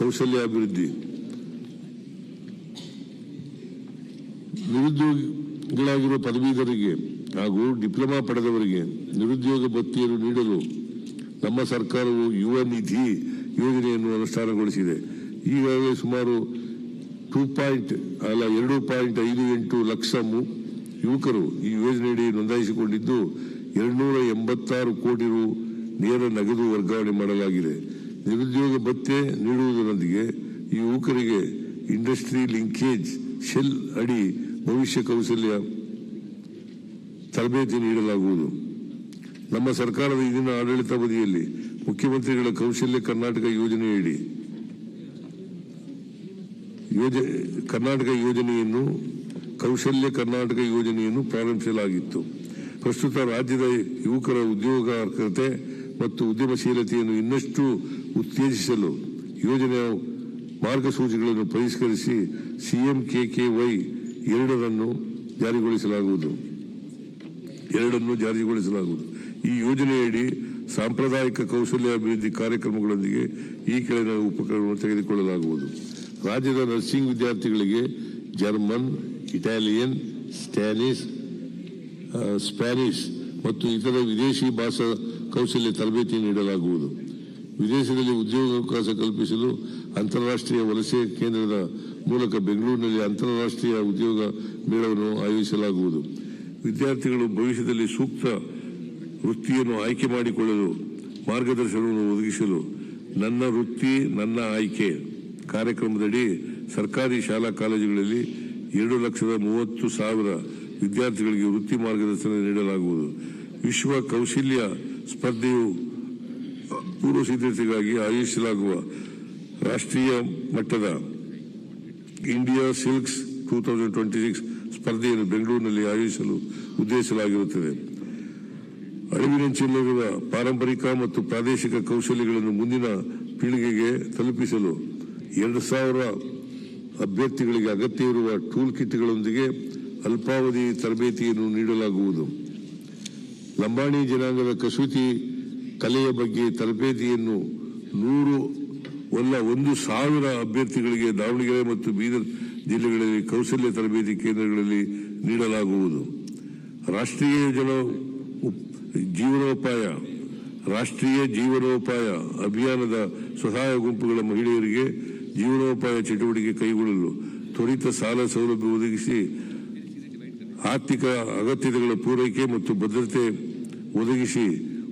ಕೌಶಲ್ಯಾಭಿವೃದ್ಧಿ ನಿರುದ್ಯೋಗಿಗಳಾಗಿರುವ ಪದವೀಧರಿಗೆ ಹಾಗೂ ಡಿಪ್ಲೊಮಾ ಪಡೆದವರಿಗೆ ನಿರುದ್ಯೋಗ ಭತ್ತೆಯನ್ನು ನೀಡಲು ನಮ್ಮ ಸರ್ಕಾರವು ಯುವ ನಿಧಿ ಯೋಜನೆಯನ್ನು ಅನುಷ್ಠಾನಗೊಳಿಸಿದೆ. ಈಗಾಗಲೇ ಸುಮಾರು ಟೂ ಪಾಯಿಂಟ್ ಅಲ್ಲ, ಎರಡು ಪಾಯಿಂಟ್ ಐದು ಎಂಟು ಲಕ್ಷ ಯುವಕರು ಈ ಯೋಜನೆಯಡಿ ನೋಂದಾಯಿಸಿಕೊಂಡಿದ್ದು, ಎರಡ್ನೂರ ಎಂಬತ್ತಾರು ಕೋಟಿ ರು ನೇರ ನಗದು ವರ್ಗಾವಣೆ ಮಾಡಲಾಗಿದೆ. ನಿರುದ್ಯೋಗ ಭತ್ಯೆ ನೀಡುವುದರೊಂದಿಗೆ ಈ ಯುವಕರಿಗೆ ಇಂಡಸ್ಟ್ರಿ ಲಿಂಕೇಜ್ ಶೆಲ್ ಅಡಿ ಭವಿಷ್ಯ ಕೌಶಲ್ಯ ತರಬೇತಿ ನೀಡಲಾಗುವುದು. ನಮ್ಮ ಸರ್ಕಾರದ ಇಂದಿನ ಆಡಳಿತಾವಧಿಯಲ್ಲಿ ಮುಖ್ಯಮಂತ್ರಿಗಳ ಕೌಶಲ್ಯ ಕರ್ನಾಟಕ ಯೋಜನೆಯಡಿ ಯೋಜನೆ ಕರ್ನಾಟಕ ಯೋಜನೆಯನ್ನು, ಕೌಶಲ್ಯ ಕರ್ನಾಟಕ ಯೋಜನೆಯನ್ನು ಪ್ರಾರಂಭಿಸಲಾಗಿತ್ತು. ಪ್ರಸ್ತುತ ರಾಜ್ಯದ ಯುವಕರ ಉದ್ಯೋಗಾರ್ಹತೆ ಮತ್ತು ಉದ್ಯಮಶೀಲತೆಯನ್ನು ಇನ್ನಷ್ಟು ಉತ್ತೇಜಿಸಲು ಯೋಜನೆಯ ಮಾರ್ಗಸೂಚಿಗಳನ್ನು ಪರಿಷ್ಕರಿಸಿ ಸಿಎಂ ಕೆಕೆವೈ ಎರಡರನ್ನು ಜಾರಿಗೊಳಿಸಲಾಗುವುದು. ಎರಡನ್ನು ಜಾರಿಗೊಳಿಸಲಾಗುವುದು. ಈ ಯೋಜನೆಯಡಿ ಸಾಂಪ್ರದಾಯಿಕ ಕೌಶಲ್ಯ ಅಭಿವೃದ್ಧಿ ಕಾರ್ಯಕ್ರಮಗಳೊಂದಿಗೆ ಈ ಕೆಳಗಿನ ಉಪಕರಣವನ್ನು ತೆಗೆದುಕೊಳ್ಳಲಾಗುವುದು. ರಾಜ್ಯದ ನರ್ಸಿಂಗ್ ವಿದ್ಯಾರ್ಥಿಗಳಿಗೆ ಜರ್ಮನ್ ಇಟಾಲಿಯನ್ ಸ್ಪ್ಯಾನಿಷ್ ಆ, ಸ್ಪ್ಯಾನಿಷ್ ಮತ್ತು ಇತರ ವಿದೇಶಿ ಭಾಷಾ ಕೌಶಲ್ಯ ತರಬೇತಿ ನೀಡಲಾಗುವುದು. ವಿದೇಶದಲ್ಲಿ ಉದ್ಯೋಗಾವಕಾಶ ಕಲ್ಪಿಸಲು ಅಂತಾರಾಷ್ಟ್ರೀಯ ವಲಸೆ ಕೇಂದ್ರದ ಮೂಲಕ ಬೆಂಗಳೂರಿನಲ್ಲಿ ಅಂತಾರಾಷ್ಟ್ರೀಯ ಉದ್ಯೋಗ ಮೇಳವನ್ನು ಆಯೋಜಿಸಲಾಗುವುದು. ವಿದ್ಯಾರ್ಥಿಗಳು ಭವಿಷ್ಯದಲ್ಲಿ ಸೂಕ್ತ ವೃತ್ತಿಯನ್ನು ಆಯ್ಕೆ ಮಾಡಿಕೊಳ್ಳಲು ಮಾರ್ಗದರ್ಶನವನ್ನು ಒದಗಿಸಲು ನನ್ನ ವೃತ್ತಿ, ನನ್ನ ಆಯ್ಕೆ ಕಾರ್ಯಕ್ರಮದಡಿ ಸರ್ಕಾರಿ ಶಾಲಾ ಕಾಲೇಜುಗಳಲ್ಲಿ ಎರಡು ಲಕ್ಷದ ಮೂವತ್ತು ಸಾವಿರ ವಿದ್ಯಾರ್ಥಿಗಳಿಗೆ ವೃತ್ತಿ ಮಾರ್ಗದರ್ಶನ ನೀಡಲಾಗುವುದು. ವಿಶ್ವ ಕೌಶಲ್ಯ ಸ್ಪರ್ಧೆಯು ಪೂರ್ವ ಸಿದ್ಧತೆಗಾಗಿ ಆಯೋಜಿಸಲಾಗುವ ರಾಷ್ಟ್ರೀಯ ಮಟ್ಟದ India skills two thousand twenty six ಸ್ಪರ್ಧೆಯನ್ನು ಬೆಂಗಳೂರಿನಲ್ಲಿ ಆಯೋಜಿಸಲು ಉದ್ದೇಶಿಸಲಾಗಿರುತ್ತದೆ. ಅಳಿವಿನಂಚಿನಲ್ಲಿರುವ ಪಾರಂಪರಿಕ ಮತ್ತು ಪ್ರಾದೇಶಿಕ ಕೌಶಲ್ಯಗಳನ್ನು ಮುಂದಿನ ಪೀಳಿಗೆಗೆ ತಲುಪಿಸಲು ಎರಡು ಸಾವಿರ ಅಭ್ಯರ್ಥಿಗಳಿಗೆ ಅಗತ್ಯವಿರುವ ಟೂಲ್ ಕಿಟ್ಗಳೊಂದಿಗೆ ಅಲ್ಪಾವಧಿ ತರಬೇತಿಯನ್ನು ನೀಡಲಾಗುವುದು. ಲಂಬಾಣಿ ಜನಾಂಗದ ಕಸೂತಿ ಕಲೆಯ ಬಗ್ಗೆ ತರಬೇತಿಯನ್ನು ನೂರು, ಅಲ್ಲ ಒಂದು ಸಾವಿರ ಅಭ್ಯರ್ಥಿಗಳಿಗೆ ದಾವಣಗೆರೆ ಮತ್ತು ಬೀದರ್ ಜಿಲ್ಲೆಗಳಲ್ಲಿ ಕೌಶಲ್ಯ ತರಬೇತಿ ಕೇಂದ್ರಗಳಲ್ಲಿ ನೀಡಲಾಗುವುದು. ರಾಷ್ಟ್ರೀಯ ಜನ ಜೀವನೋಪಾಯ, ರಾಷ್ಟ್ರೀಯ ಜೀವನೋಪಾಯ ಅಭಿಯಾನದ ಸಹಾಯ ಗುಂಪುಗಳ ಮಹಿಳೆಯರಿಗೆ ಜೀವನೋಪಾಯ ಚಟುವಟಿಕೆ ಕೈಗೊಳ್ಳಲು ತ್ವರಿತ ಸಾಲ ಸೌಲಭ್ಯ ಒದಗಿಸಿ ಆರ್ಥಿಕ ಅಗತ್ಯತೆಗಳ ಪೂರೈಕೆ ಮತ್ತು ಭದ್ರತೆ ಒದಗಿಸಿ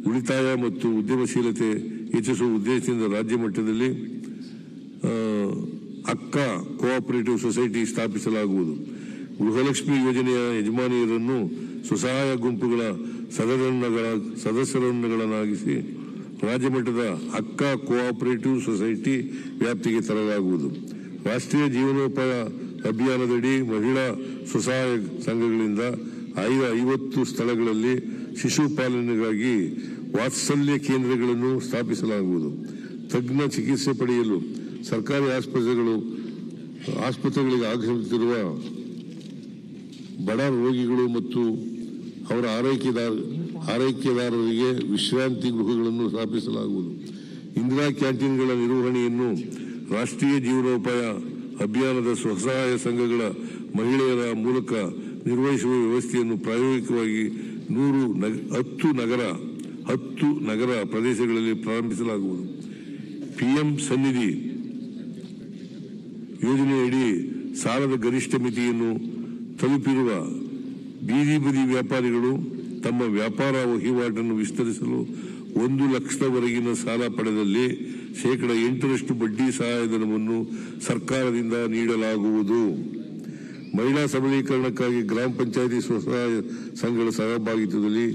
ಉಳಿತಾಯ ಮತ್ತು ಉದ್ಯಮಶೀಲತೆ ಹೆಚ್ಚಿಸುವ ಉದ್ದೇಶದಿಂದ ರಾಜ್ಯ ಮಟ್ಟದಲ್ಲಿ ಅಕ್ಕ ಕೋಆಪರೇಟಿವ್ ಸೊಸೈಟಿ ಸ್ಥಾಪಿಸಲಾಗುವುದು. ಗೃಹಲಕ್ಷ್ಮಿ ಯೋಜನೆಯ ಯಜಮಾನಿಯರನ್ನು ಸ್ವಸಹಾಯ ಗುಂಪುಗಳ ಸದಸ್ಯರನ್ನಗಳ ಸದಸ್ಯರನ್ನಗಳನ್ನಾಗಿಸಿ ರಾಜ್ಯ ಮಟ್ಟದ ಅಕ್ಕ ಕೋಆಪರೇಟಿವ್ ಸೊಸೈಟಿ ವ್ಯಾಪ್ತಿಗೆ ತರಲಾಗುವುದು. ರಾಷ್ಟ್ರೀಯ ಜೀವನೋಪಾಯ ಅಭಿಯಾನದಡಿ ಮಹಿಳಾ ಸ್ವಸಹಾಯ ಸಂಘಗಳಿಂದ ಐದು ಐವತ್ತು ಸ್ಥಳಗಳಲ್ಲಿ ಶಿಶು ಪಾಲನೆಗಾಗಿ ವಾತ್ಸಲ್ಯ ಕೇಂದ್ರಗಳನ್ನು ಸ್ಥಾಪಿಸಲಾಗುವುದು. ತಜ್ಞ ಚಿಕಿತ್ಸೆ ಪಡೆಯಲು ಸರ್ಕಾರಿ ಆಸ್ಪತ್ರೆಗಳು, ಆಸ್ಪತ್ರೆಗಳಿಗೆ ಆಗಮಿಸುತ್ತಿರುವ ಬಡ ರೋಗಿಗಳು ಮತ್ತು ಅವರ ಆರೈಕೆದಾರ, ಆರೈಕೆದಾರರಿಗೆ ವಿಶ್ರಾಂತಿ ಗೃಹಗಳನ್ನು ಸ್ಥಾಪಿಸಲಾಗುವುದು. ಇಂದಿರಾ ಕ್ಯಾಂಟೀನ್ಗಳ ನಿರ್ವಹಣೆಯನ್ನು ರಾಷ್ಟ್ರೀಯ ಜೀವನೋಪಾಯ ಅಭಿಯಾನದ ಸ್ವಸಹಾಯ ಸಂಘಗಳ ಮಹಿಳೆಯರ ಮೂಲಕ ನಿರ್ವಹಿಸುವ ವ್ಯವಸ್ಥೆಯನ್ನು ಪ್ರಾಯೋಗಿಕವಾಗಿ ನೂರು ಹತ್ತು ನಗರ ಹತ್ತು ನಗರ ಪ್ರದೇಶಗಳಲ್ಲಿ ಪ್ರಾರಂಭಿಸಲಾಗುವುದು. ಪಿಎಂ ಸನ್ನಿಧಿ ಯೋಜನೆಯಡಿ ಸಾಲದ ಗರಿಷ್ಠ ಮಿತಿಯನ್ನು ತಲುಪಿರುವ ಬೀದಿ ಬದಿ ವ್ಯಾಪಾರಿಗಳು ತಮ್ಮ ವ್ಯಾಪಾರ ವಹಿವಾಟನ್ನು ವಿಸ್ತರಿಸಲು ಒಂದು ಲಕ್ಷದವರೆಗಿನ ಸಾಲ ಪಡೆದಲ್ಲಿ ಶೇಕಡ ಎಂಟರಷ್ಟು ಬಡ್ಡಿ ಸಹಾಯಧನವನ್ನು ಸರ್ಕಾರದಿಂದ ನೀಡಲಾಗುವುದು. ಮಹಿಳಾ ಸಬಲೀಕರಣಕ್ಕಾಗಿ ಗ್ರಾಮ ಪಂಚಾಯಿತಿ ಸ್ವಸಹಾಯ ಸಂಘಗಳ ಸಹಭಾಗಿತ್ವದಲ್ಲಿ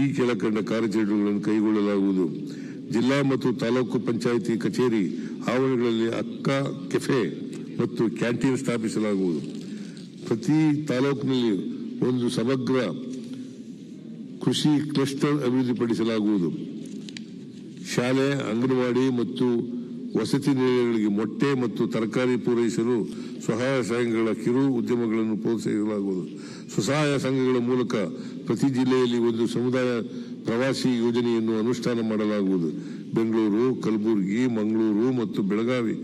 ಈ ಕೆಳಕಂಡ ಕಾರ್ಯಚಟುವಟಿಕೆಗಳನ್ನು ಕೈಗೊಳ್ಳಲಾಗುವುದು. ಜಿಲ್ಲಾ ಮತ್ತು ತಾಲೂಕು ಪಂಚಾಯಿತಿ ಕಚೇರಿ ಆವರಣಗಳಲ್ಲಿ ಅಕ್ಕ, ಕೆಫೆ ಮತ್ತು ಕ್ಯಾಂಟೀನ್ ಸ್ಥಾಪಿಸಲಾಗುವುದು. ಪ್ರತಿ ತಾಲೂಕಿನಲ್ಲಿ ಒಂದು ಸಮಗ್ರ ಕೃಷಿ ಕ್ಲಸ್ಟರ್ ಅಭಿವೃದ್ಧಿಪಡಿಸಲಾಗುವುದು. ಶಾಲೆ, ಅಂಗನವಾಡಿ ಮತ್ತು ವಸತಿ ನಿಲಯಗಳಿಗೆ ಮೊಟ್ಟೆ ಮತ್ತು ತರಕಾರಿ ಪೂರೈಸಲು ಸ್ವಸಹಾಯ ಸಂಘಗಳ ಕಿರು ಉದ್ಯಮಗಳನ್ನು ಪ್ರೋತ್ಸಾಹಿಸಲಾಗುವುದು. ಸ್ವಸಹಾಯ ಸಂಘಗಳ ಮೂಲಕ ಪ್ರತಿ ಜಿಲ್ಲೆಯಲ್ಲಿ ಒಂದು ಸಮುದಾಯ ಪ್ರವಾಸಿ ಯೋಜನೆಯನ್ನು ಅನುಷ್ಠಾನ ಮಾಡಲಾಗುವುದು. ಬೆಂಗಳೂರು, ಕಲಬುರಗಿ, ಮಂಗಳೂರು ಮತ್ತು ಬೆಳಗಾವಿ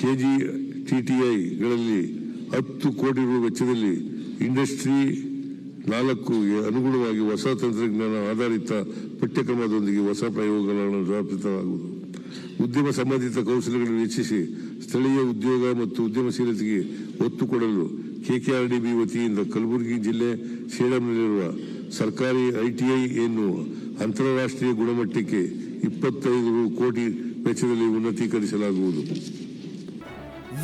ಕೆಜಿ ಟಿಟಿಐಗಳಲ್ಲಿ ಹತ್ತು ಕೋಟಿ ರೂಪಾಯಿ ವೆಚ್ಚದಲ್ಲಿ ಇಂಡಸ್ಟ್ರಿ ನಾಲ್ಕು ಅನುಗುಣವಾಗಿ ಹೊಸ ತಂತ್ರಜ್ಞಾನ ಆಧಾರಿತ ಪಠ್ಯಕ್ರಮದೊಂದಿಗೆ ಹೊಸ ಪ್ರಯೋಗಗಳನ್ನು ಸ್ಥಾಪಿಸಲಾಗುವುದು ಉದ್ಯಮ ಸಂಬಂಧಿತ ಕೌಶಲ್ಯಗಳನ್ನು ಹೆಚ್ಚಿಸಿ ಸ್ಥಳೀಯ ಉದ್ಯೋಗ ಮತ್ತು ಉದ್ಯಮಶೀಲತೆಗೆ ಒತ್ತು ಕೊಡಲು ಕೆಕೆಆರ್ಡಿಬಿ ವತಿಯಿಂದ ಕಲಬುರಗಿ ಜಿಲ್ಲೆ ಸೇಡಂನಲ್ಲಿರುವ ಸರ್ಕಾರಿ ಐಟಿಐ ಎನ್ನುವ ಅಂತಾರಾಷ್ಟ್ರೀಯ ಗುಣಮಟ್ಟಕ್ಕೆ ಇಪ್ಪತ್ತೈದು ರು ಕೋಟಿ ವೆಚ್ಚದಲ್ಲಿ ಉನ್ನತೀಕರಿಸಲಾಗುವುದು.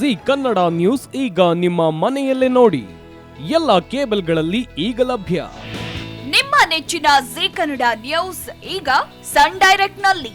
ಜಿ ಕನ್ನಡ ನ್ಯೂಸ್ ಈಗ ನಿಮ್ಮ ಮನೆಯಲ್ಲೇ ನೋಡಿ. ಎಲ್ಲ ಕೇಬಲ್ಗಳಲ್ಲಿ ಈಗ ಲಭ್ಯ. ನಿಮ್ಮ ನೆಚ್ಚಿನ ಜಿ ಕನ್ನಡ ನ್ಯೂಸ್ ಈಗ ಸನ್ ಡೈರೆಕ್ಟ್ನಲ್ಲಿ